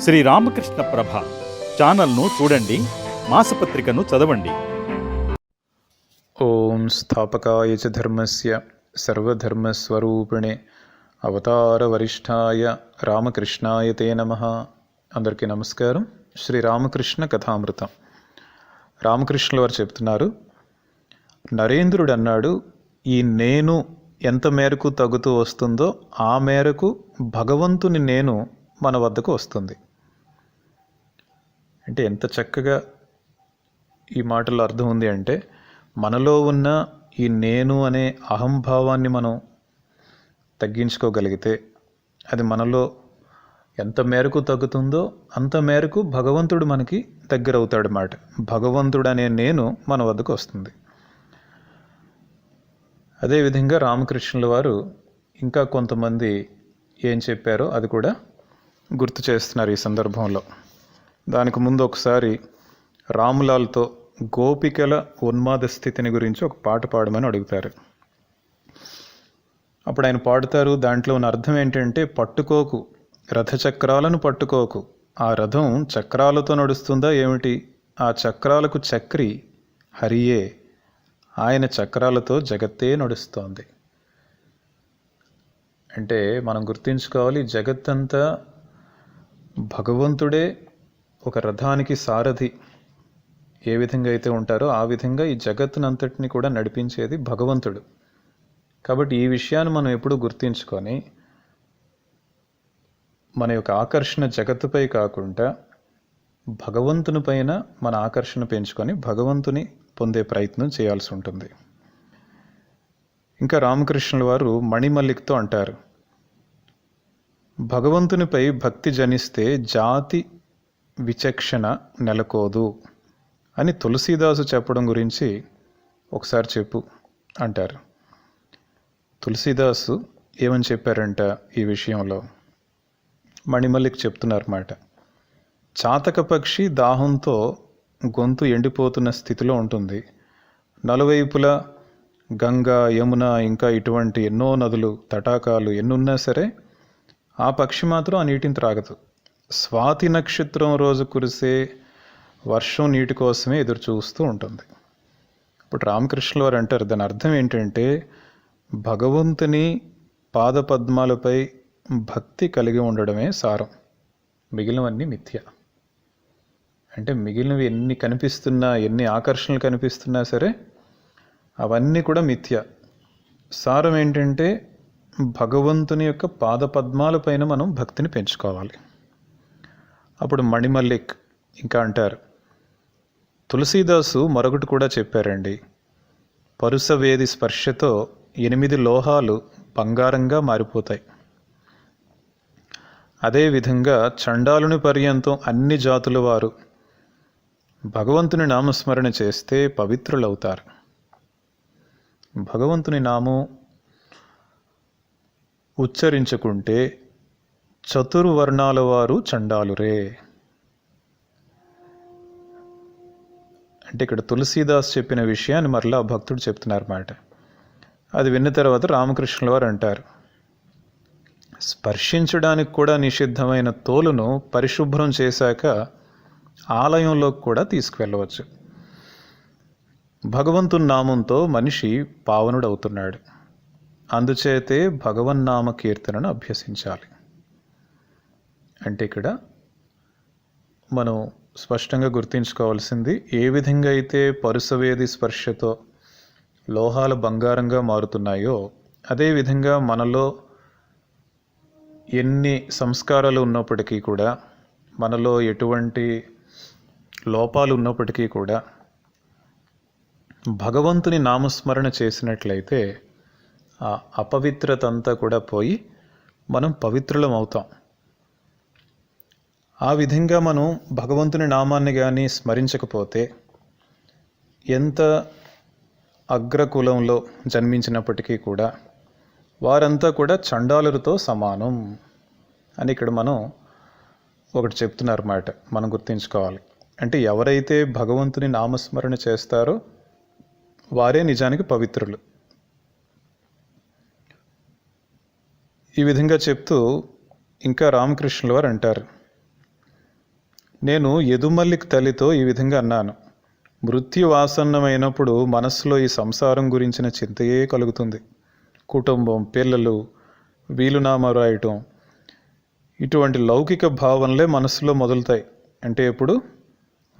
శ్రీ రామకృష్ణ ప్రభ ఛానల్ను చూడండి మాసపత్రికను చదవండి. ఓం స్థాపకాయ చ ధర్మస్య సర్వధర్మస్వరూపిణే అవతారవరిష్ఠాయ రామకృష్ణాయ తే నమ. అందరికీ నమస్కారం. శ్రీ రామకృష్ణ కథామృతం. రామకృష్ణుల వారు చెప్తున్నారు నరేంద్రుడు అన్నాడు ఈ నేను ఎంత మేరకు తగ్గుతూ వస్తుందో ఆ మేరకు భగవంతుని నేను మన వద్దకు వస్తుంది. అంటే ఎంత చక్కగా ఈ మాటలో అర్థం ఉంది అంటే మనలో ఉన్న ఈ నేను అనే అహంభావాన్ని మనం తగ్గించుకోగలిగితే అది మనలో ఎంత మేరకు తగ్గుతుందో అంత మేరకు భగవంతుడు మనకి దగ్గర అవుతాడు మాట. భగవంతుడు అనే నేను మన వద్దకు వస్తుంది. అదేవిధంగా రామకృష్ణుల వారు ఇంకా కొంతమంది ఏం చెప్పారో అది కూడా గుర్తు చేస్తున్నారు ఈ సందర్భంలో. దానికి ముందు ఒకసారి రాములాల్తో గోపికల ఉన్మాద స్థితిని గురించి ఒక పాట పాడమని అడుగుతారు. అప్పుడు ఆయన పాడుతారు దాంట్లో ఉన్న అర్థం ఏంటంటే పట్టుకోకు రథచక్రాలను పట్టుకోకు. ఆ రథం చక్రాలతో నడుస్తుందా ఏమిటి? ఆ చక్రాలకు చక్రి హరియే ఆయన చక్రాలతో జగత్తే నడుస్తోంది. అంటే మనం గుర్తుంచుకోవాలి జగత్తంతా భగవంతుడే ఒక రథానికి సారథి. ఏ విధంగా అయితే ఉంటారో ఆ విధంగా ఈ జగత్తునంతటిని కూడా నడిపించేది భగవంతుడు. కాబట్టి ఈ విషయాన్ని మనం ఎప్పుడూ గుర్తించుకొని మన యొక్క ఆకర్షణ జగత్తుపై కాకుండా భగవంతుని పైన మన ఆకర్షణ పెంచుకొని భగవంతుని పొందే ప్రయత్నం చేయాల్సి ఉంటుంది. ఇంకా రామకృష్ణుల వారు మణిమల్లిక్తో అంటారు. భగవంతునిపై భక్తి జనిస్తే జాతి విచక్షణ నెలకోదు అని తులసీదాసు చెప్పడం గురించి ఒకసారి చెప్పు అంటారు. తులసీదాసు ఏమని చెప్పారంట ఈ విషయంలో? మణిమల్లికి చెప్తున్నారన్నమాట చాతక పక్షి దాహంతో గొంతు ఎండిపోతున్న స్థితిలో ఉంటుంది. నలువైపులా గంగా యమున ఇంకా ఇటువంటి ఎన్నో నదులు తటాకాలు ఎన్నున్నా సరే ఆ పక్షి మాత్రం ఆ నీటిని త్రాగదు. స్వాతి నక్షత్రం రోజు కురిసే వర్షం నీటి కోసమే ఎదురు చూస్తూ ఉంటుంది. ఇప్పుడు రామకృష్ణుల వారు అంటారు దాని అర్థం ఏంటంటే భగవంతుని పాదపద్మాలపై భక్తి కలిగి ఉండడమే సారం. మిగిలినవన్నీ మిథ్య. అంటే మిగిలినవి ఎన్ని కనిపిస్తున్నా ఎన్ని ఆకర్షణలు కనిపిస్తున్నా సరే అవన్నీ కూడా మిథ్య. సారం ఏంటంటే భగవంతుని యొక్క పాదపద్మాలపైన మనం భక్తిని పెంచుకోవాలి. అప్పుడు మణిమల్లిక్ ఇంకా అంటారు తులసీదాసు మరొకటి కూడా చెప్పారండి పరుసవేది స్పర్శతో ఎనిమిది లోహాలు బంగారంగా మారిపోతాయి. అదేవిధంగా చండాలుని పర్యంతం అన్ని జాతుల వారు భగవంతుని నామస్మరణ చేస్తే పవిత్రులవుతారు. భగవంతుని నామం ఉచ్చరించుకుంటే చతుర్వర్ణాల వారు చండాలురే. అంటే ఇక్కడ తులసీదాస్ చెప్పిన విషయాన్ని మరలా భక్తుడు చెప్తున్నారు మాట అది విన్న తర్వాత రామకృష్ణుల వారు అంటారు స్పర్శించడానికి కూడా నిషిద్ధమైన తోలును పరిశుభ్రం చేశాక ఆలయంలోకి కూడా తీసుకువెళ్ళవచ్చు. భగవంతుని నామంతో మనిషి పావనుడవుతున్నాడు. అందుచేతే భగవన్నామ కీర్తనను అభ్యసించాలి. అంటే ఇక్కడ మనం స్పష్టంగా గుర్తుంచుకోవాల్సింది ఏ విధంగా అయితే పరుసవేది స్పర్శతో లోహాలు బంగారంగా మారుతున్నాయో అదేవిధంగా మనలో ఎన్ని సంస్కారాలు ఉన్నప్పటికీ కూడా మనలో ఎటువంటి లోపాలు ఉన్నప్పటికీ కూడా భగవంతుని నామస్మరణ చేసినట్లయితే ఆ అపవిత్రత అంతా కూడా పోయి మనం పవిత్రులం అవుతాం. ఆ విధంగా మనం భగవంతుని నామాన్ని కానీ స్మరించకపోతే ఎంత అగ్రకులంలో జన్మించినప్పటికీ కూడా వారంతా కూడా చండాలులతో సమానం అని ఇక్కడ మనం ఒకటి చెప్తున్నారు మాట. మనం గుర్తుంచుకోవాలి. అంటే ఎవరైతే భగవంతుని నామస్మరణ చేస్తారో వారే నిజానికి పవిత్రులు. ఈ విధంగా చెప్తూ ఇంకా రామకృష్ణుల వారు అంటారు నేను యదుమల్లిక్ తల్లితో ఈ విధంగా అన్నాను. మృత్యు ఆసన్నమైనప్పుడు మనస్సులో ఈ సంసారం గురించిన చింతయే కలుగుతుంది. కుటుంబం పిల్లలు వీలునామా రాయటం ఇటువంటి లౌకిక భావనలే మనసులో మొదలుతాయి. అంటే ఎప్పుడు?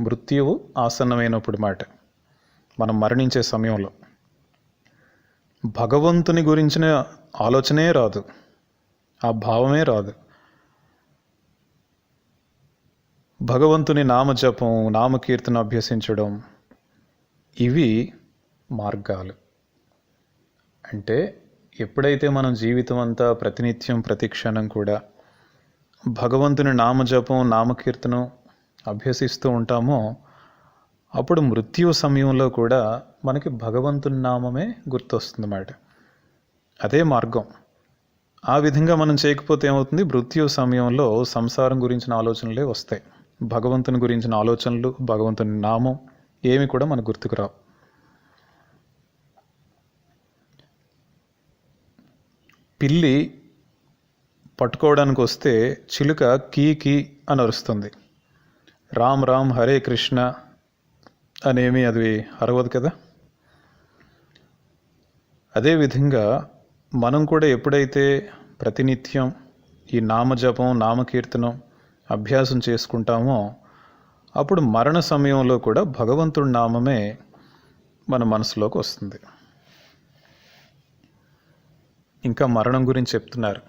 మృత్యువు ఆసన్నమైనప్పుడు మాట. మనం మరణించే సమయంలో. భగవంతుని గురించిన ఆలోచనే రాదు. ఆ భావమే రాదు. భగవంతుని నామజపం నామకీర్తన అభ్యసించడం ఇవి మార్గాలు. అంటే ఎప్పుడైతే మనం జీవితం అంతా ప్రతినిత్యం ప్రతిక్షణం కూడా భగవంతుని నామజపం నామకీర్తనం అభ్యసిస్తూ ఉంటామో అప్పుడు మృత్యు సమయంలో కూడా మనకి భగవంతుని నామమే గుర్తొస్తుందన్నమాట. అదే మార్గం. ఆ విధంగా మనం చేయకపోతే ఏమవుతుంది? మృత్యు సమయంలో సంసారం గురించిన ఆలోచనలే వస్తాయి. భగవంతుని గురించిన ఆలోచనలు భగవంతుని నామం ఏమి కూడా మనకు గుర్తుకు రావు. పిల్లి పట్టుకోవడానికి వస్తే చిలుక కీ కీ అని అరుస్తుంది. రామ్ రామ్ హరే కృష్ణ అనేమి అది అరవదు కదా? అదేవిధంగా మనం కూడా ఎప్పుడైతే ప్రతినిత్యం ఈ నామజపం నామకీర్తనం అభ్యాసం చేసుకుంటామో అప్పుడు మరణ సమయంలో కూడా భగవంతుడి నామమే మన మనసులోకి వస్తుంది. ఇంకా మరణం గురించి చెప్తున్నారు.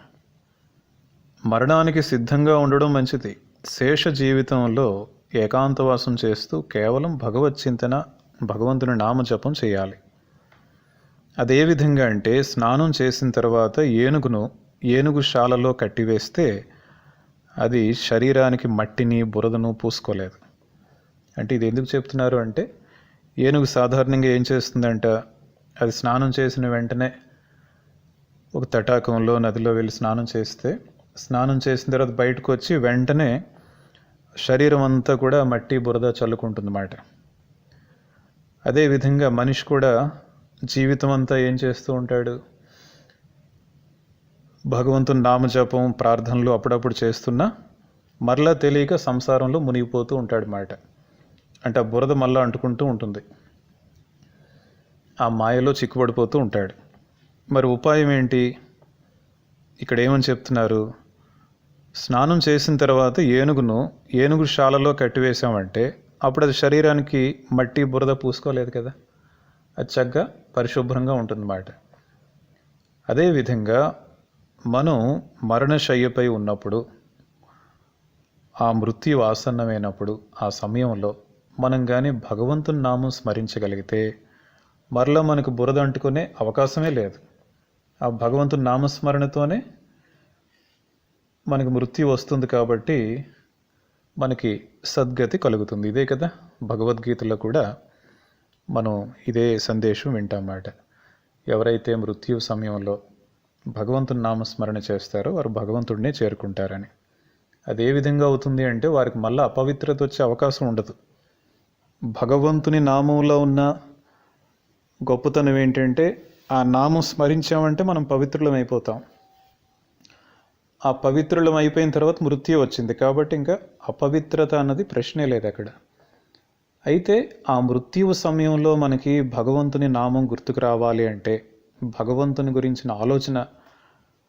మరణానికి సిద్ధంగా ఉండడం మంచిది. శేష జీవితంలో ఏకాంతవాసం చేస్తూ కేవలం భగవత్ చింతన భగవంతుని నామజపం చేయాలి. అదే విధంగా అంటే స్నానం చేసిన తర్వాత ఏనుగును ఏనుగు శాలలో కట్టివేస్తే అది శరీరానికి మట్టిని బురదను పూసుకోలేదు. అంటే ఇది ఎందుకు చెప్తున్నారు అంటే ఏనుగు సాధారణంగా ఏం చేస్తుందంట? అది స్నానం చేసిన వెంటనే ఒక తటాకంలో నదిలో వెళ్ళి స్నానం చేస్తే స్నానం చేసిన తర్వాత బయటకు వచ్చి వెంటనే శరీరం అంతా కూడా మట్టి బురద చల్లుకుంటుందన్నమాట. అదేవిధంగా మనిషి కూడా జీవితం అంతా ఏం చేస్తూ ఉంటాడు? భగవంతుని నామజపం ప్రార్థనలు అప్పుడప్పుడు చేస్తున్నా మరలా తెలియక సంసారంలో మునిగిపోతూ ఉంటాడు మాట. అంటే ఆ బురద మళ్ళా అంటుకుంటూ ఉంటుంది. ఆ మాయలో చిక్కుపడిపోతూ ఉంటాడు. మరి ఉపాయం ఏంటి? ఇక్కడ ఏమని చెప్తున్నారు? స్నానం చేసిన తర్వాత ఏనుగును ఏనుగు శాలలో కట్టివేశామంటే అప్పుడు అది శరీరానికి మట్టి బురద పూసుకోలేదు కదా? అది చక్కగా పరిశుభ్రంగా ఉంటుందన్నమాట. అదేవిధంగా మనం మరణశయ్యపై ఉన్నప్పుడు ఆ మృత్యు ఆసన్నమైనప్పుడు ఆ సమయంలో మనం కానీ భగవంతుని నామం స్మరించగలిగితే మరలా మనకు బురద అంటుకునే అవకాశమే లేదు. ఆ భగవంతుని నామస్మరణతోనే మనకి మృత్యు వస్తుంది కాబట్టి మనకి సద్గతి కలుగుతుంది. ఇదే కదా భగవద్గీతలో కూడా మనం ఇదే సందేశం వింటామాట ఎవరైతే మృత్యు సమయంలో భగవంతుని నామస్మరణ చేస్తారో వారు భగవంతుడినే చేరుకుంటారని. అది ఏ విధంగా అవుతుంది అంటే వారికి మళ్ళీ అపవిత్రత వచ్చే అవకాశం ఉండదు. భగవంతుని నామంలో ఉన్న గొప్పతనం ఏంటంటే ఆ నామం స్మరించామంటే మనం పవిత్రులం అయిపోతాం ఆ పవిత్రులం అయిపోయిన తర్వాత మృత్యు వచ్చింది కాబట్టి ఇంకా అపవిత్రత అన్నది ప్రశ్నే లేదు అక్కడ. అయితే ఆ మృత్యువు సమయంలో మనకి భగవంతుని నామం గుర్తుకు రావాలి అంటే భగవంతుని గురించిన ఆలోచన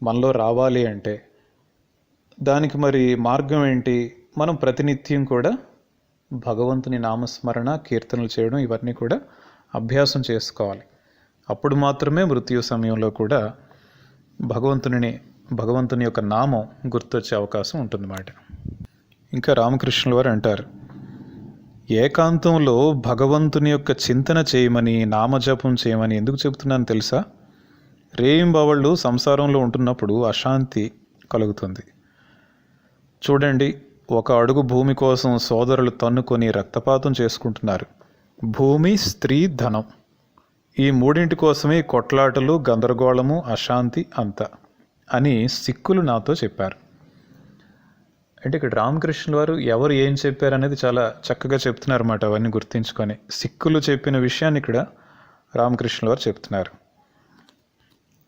మనలో రావాలి అంటే దానికి మరి మార్గం ఏంటి? మనం ప్రతినిత్యం కూడా భగవంతుని నామస్మరణ కీర్తనలు చేయడం ఇవన్నీ కూడా అభ్యాసం చేసుకోవాలి. అప్పుడు మాత్రమే మృత్యు సమయంలో కూడా భగవంతుని భగవంతుని యొక్క నామం గుర్తొచ్చే అవకాశం ఉంటుందన్నమాట. ఇంకా రామకృష్ణుల వారు అంటారు ఏకాంతంలో భగవంతుని యొక్క చింతన చేయమని నామజపం చేయమని ఎందుకు చెబుతున్నాను తెలుసా? రేయింబవళ్ళు సంసారంలో ఉంటున్నప్పుడు అశాంతి కలుగుతుంది. చూడండి ఒక అడుగు భూమి కోసం సోదరులు తన్నుకొని రక్తపాతం చేసుకుంటున్నారు. భూమి స్త్రీ ధనం. ఈ మూడింటి కోసమే కొట్లాటలు గందరగోళము అశాంతి అంత అని సిక్కులు నాతో చెప్పారు. అంటే ఇక్కడ రామకృష్ణుల వారు ఎవరు ఏం చెప్పారు అనేది చాలా చక్కగా చెప్తున్నారు అన్నమాట అవన్నీ గుర్తించుకొని. సిక్కులు చెప్పిన విషయాన్ని ఇక్కడ రామకృష్ణుల వారు చెప్తున్నారు.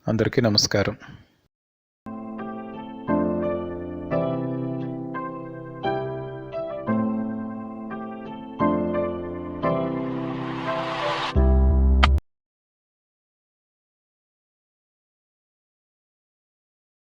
అందరికీ నమస్కారం.